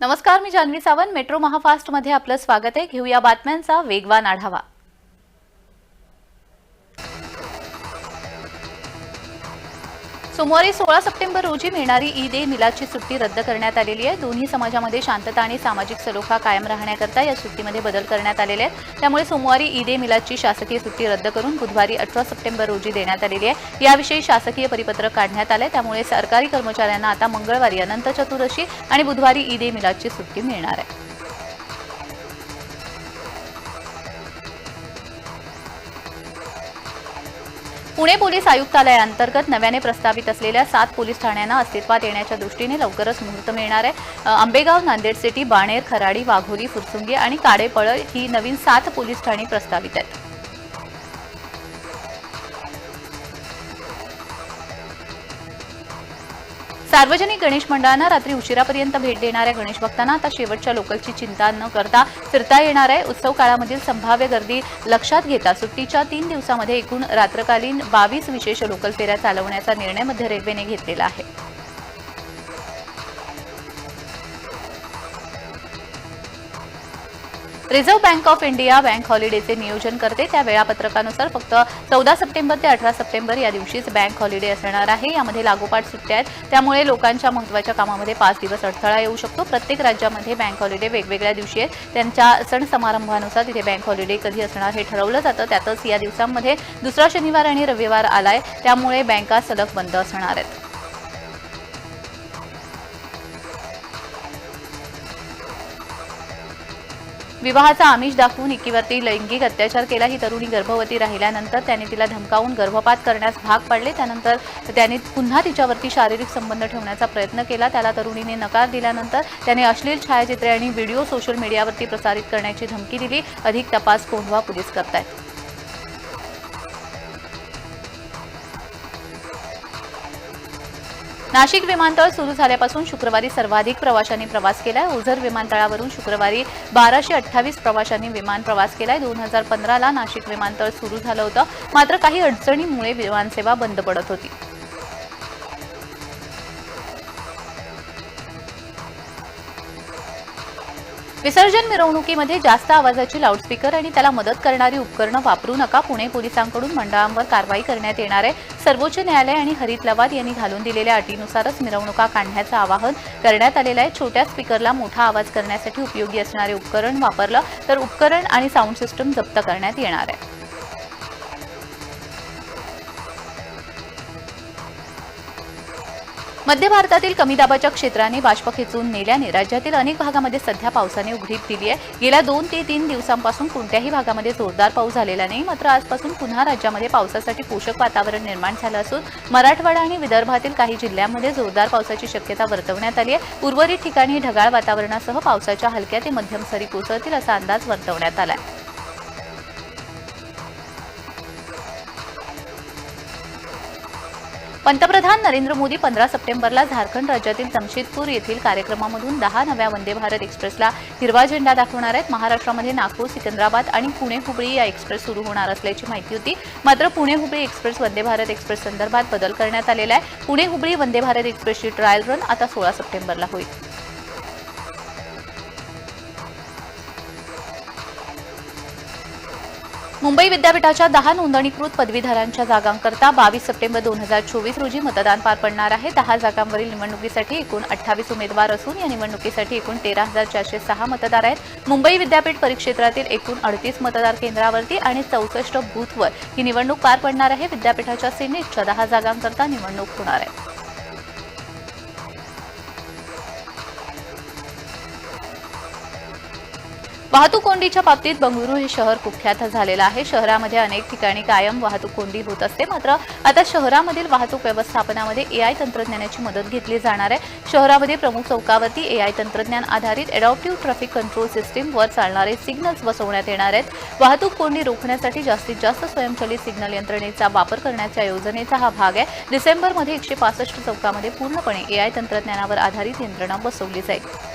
नमस्कार मी जान्हवी सावंत. मेट्रो महाफास्टमध्ये आपलं स्वागत आहे. घेऊया बातम्यांचा वेगवान आढावा. सोमवारी सोळा सप्टेंबर रोजी मिळणारी ईद ए मिलादची सुट्टी रद्द करण्यात आलेली आहे. दोन्ही समाजामध्ये शांतता आणि सामाजिक सलोखा कायम राहण्याकरता या सुट्टीमध्ये बदल करण्यात आलेले आहेत. त्यामुळे सोमवारी ईद ए मिलादची शासकीय सुट्टी रद्द करून बुधवारी अठरा सप्टेंबर रोजी देण्यात आलेली आहे. याविषयी शासकीय परिपत्रक काढण्यात आलं त्यामुळे सरकारी कर्मचाऱ्यांना आता मंगळवारी अनंत चतुर्दशी आणि बुधवारी ईद ए मिलादची सुट्टी मिळणार आहे. पुणे पोलीस आयुक्तालयाअंतर्गत नव्याने प्रस्तावित असलेल्या सात पोलीस ठाण्यांना अस्तित्वात येण्याच्या दृष्टीने लवकरच मुहूर्त मिळणार आहे. आंबेगाव नांदेड सिटी बाणेर खराडी वाघोली फुरसुंगी आणि काडेपळ ही नवीन सात पोलीस ठाणी प्रस्तावित आहेत. सार्वजनिक गणेश मंडळांना रात्री उशिरापर्यंत भेट देणाऱ्या गणेश भक्तांना आता शेवटच्या लोकलची चिंता न करता फिरता येणार आहे. उत्सव काळामधील संभाव्य गर्दी लक्षात घेता सुट्टीच्या तीन दिवसामध्ये एकूण रात्रकालीन बावीस विशेष लोकल फेऱ्या चालवण्याचा निर्णय मध्य रेल्वेने घेतलेला आहे. Reserve bank of India bank हॉलिडेचे नियोजन करते. त्या वेळापत्रकानुसार फक्त चौदा सप्टेंबर ते अठरा सप्टेंबर या दिवशीच बँक हॉलिडे असणार आहे. यामध्ये लागोपाठ सुट्ट्या आहेत. त्यामुळे लोकांच्या महत्त्वाच्या कामामध्ये पाच दिवस अडथळा येऊ शकतो. प्रत्येक राज्यामध्ये बँक हॉलिडे वेगवेगळ्या दिवशी आहेत. त्यांच्या सण समारंभानुसार तिथे बँक हॉलिडे कधी असणार हे ठरवलं जातं. त्यातच या दिवसांमध्ये दुसरा शनिवार आणि रविवार आलाय. त्यामुळे बँका सलग बंद असणार आहेत. विवाहाचा आमिष दाखवून इकीवरती लैंगिक अत्याचार केला. ही तरुणी गर्भवती राहिल्यानंतर त्याने तिला धमकावून गर्भपात करण्यास भाग पाडले. त्यानंतर त्याने पुन्हा तिच्यावरती शारीरिक संबंध ठेवण्याचा प्रयत्न केला. त्याला तरुणीने नकार दिल्यानंतर त्याने अश्लील छायाचित्रे आणि व्हिडिओ सोशल मीडियावरती प्रसारित करण्याची धमकी दिली. अधिक तपास कोंढवा पोलीस करतायत. नाशिक विमानतळ सुरू झाल्यापासून शुक्रवारी सर्वाधिक प्रवाशांनी प्रवास केलाय. ओझर विमानतळावरून शुक्रवारी बाराशे अठ्ठावीस प्रवाशांनी विमान प्रवास केलाय. दोन हजार पंधराला नाशिक विमानतळ सुरू झालं होतं. मात्र काही अडचणीमुळे विमानसेवा बंद पडत होती. विसर्जन मिरवणुकीमध्ये जास्त आवाजाची लाऊडस्पीकर आणि त्याला मदत करणारी उपकरणं वापरू नका. पुणे पोलिसांकडून मंडळांवर कारवाई करण्यात येणार आहे. सर्वोच्च न्यायालय आणि हरित लवाद यांनी घालून दिलेल्या अटीनुसारच मिरवणुका काढण्याचं आवाहन करण्यात आलेलं आहे. छोट्या स्पीकरला मोठा आवाज करण्यासाठी उपयोगी असणारे उपकरण वापरलं तर उपकरण आणि साऊंड सिस्टम जप्त करण्यात येणार आहे. मध्य भारतातील कमी दाबाच्या क्षेत्राने बाष्प खेचून नेल्याने राज्यातील अनेक भागामध्ये सध्या पावसाने उघडीप दिली आहे. गेल्या दोन ते तीन दिवसांपासून कोणत्याही भागामध्ये जोरदार पाऊस झालेला नाही. मात्र आजपासून पुन्हा राज्यामध्ये पावसासाठी पोषक वातावरण निर्माण झालं असून मराठवाडा आणि विदर्भातील काही जिल्ह्यांमध्ये जोरदार पावसाची शक्यता वर्तवण्यात आली आहे. उर्वरित ठिकाणी ढगाळ वातावरणासह पावसाच्या हलक्या ते मध्यम सरी कोसळतील असा अंदाज वर्तवण्यात आला आहे पंतप्रधान नरेंद्र मोदी पंधरा सप्टेंबरला झारखंड राज्यातील जमशेदपूर येथील कार्यक्रमामधून दहा नव्या वंदे भारत एक्सप्रेसला हिरवा झेंडा दाखवणार आहेत. महाराष्ट्रामध्ये नागपूर सिकंदराबाद आणि पुणे हुबळी या एक्सप्रेस सुरू होणार असल्याची माहिती होती. मात्र पुणे हुबळी एक्सप्रेस वंदे भारत एक्सप्रेस संदर्भात बदल करण्यात आलेला आहे. पुणे हुबळी वंदे भारत एक्सप्रेसची ट्रायल रन आता सोळा सप्टेंबरला होईल. मुंबई विद्यापीठाच्या दहा नोंदणीकृत पदवीधरांच्या जागांकरता बावीस सप्टेंबर दोन हजार चोवीस रोजी मतदान पार पडणार आहे. दहा जागांवरील निवडणुकीसाठी एकूण अठ्ठावीस उमेदवार असून या निवडणुकीसाठी एकूण तेरा हजार चारशे सहा मतदार आहेत. मुंबई विद्यापीठ परिक्षेत्रातील एकूण अडतीस मतदार केंद्रावरती आणि चौसष्ट बूथवर ही निवडणूक पार पडणार आहे. विद्यापीठाच्या सिनेटच्या दहा जागांकरता निवडणूक होणार आहे. वाहतूक कोंडीच्या बाबतीत बंगळुरू हे शहर कुख्यात झालेलं आहे. शहरामध्ये अनेक ठिकाणी कायम वाहतूक कोंडी होत असते. मात्र आता शहरामधील वाहतूक व्यवस्थापनामध्ये एआय तंत्रज्ञानाची मदत घेतली जाणार आहे. शहरामध्ये प्रमुख चौकावरती एआय तंत्रज्ञान आधारित एडॉप्टिव्ह ट्रॅफिक कंट्रोल सिस्टीमवर चालणारे सिग्नल्स बसवण्यात येणार आहेत. वाहतूक कोंडी रोखण्यासाठी जास्तीत जास्त स्वयंचलित सिग्नल यंत्रणेचा वापर करण्याच्या योजनेचा हा भाग आहे. डिसेंबरमध्ये एकशे पासष्ट चौकामध्ये पूर्णपणे एआय तंत्रज्ञानावर आधारित यंत्रणा बसवली जाईल.